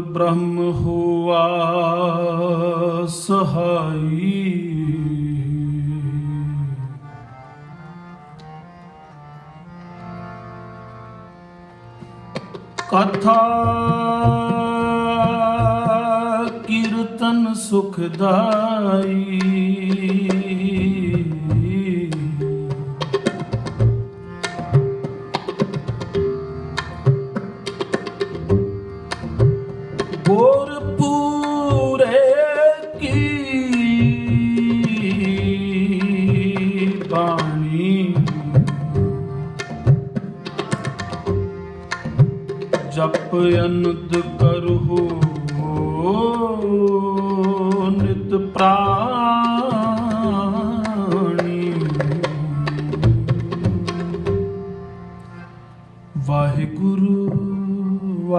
ਬ੍ਰਹਮ ਹੋਆ ਸਹਾਈ। ਕਥਾ ਕੀਰਤਨ ਸੁਖਦਾਈ।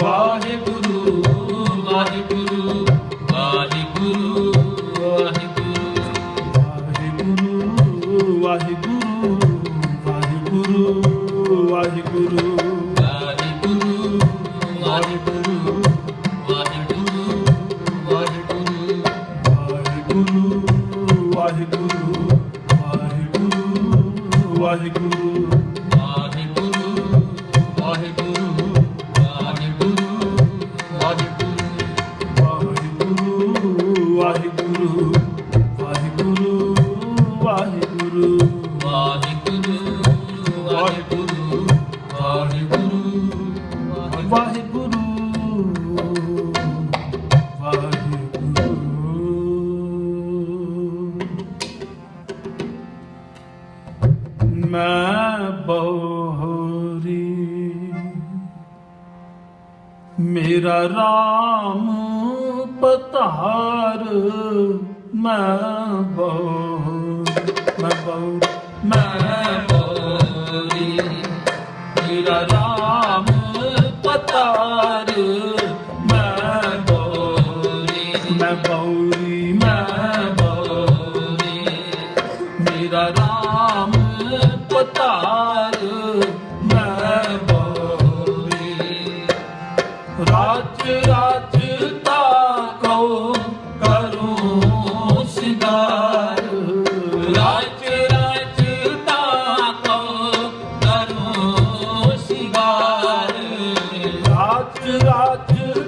Why? ਮੈਂ ਬੋਹਰੀ। ਮੇਰਾ RAM ਪਤਾਰ ਮੈਂ ਬੋਹ ਮੈਂ ਬੋਹ, ਮੈਂ ਬੋਹਰੀ। ਮੇਰਾ RAM ਪਤਾਰ ਮੈਂ ਬੋਰੀ ਮੈਂ ਬੋਰੀ ਮੈਂ ਬੋਰੀ ਮੇਰਾ ਰਾਜ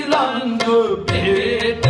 yılan köpeği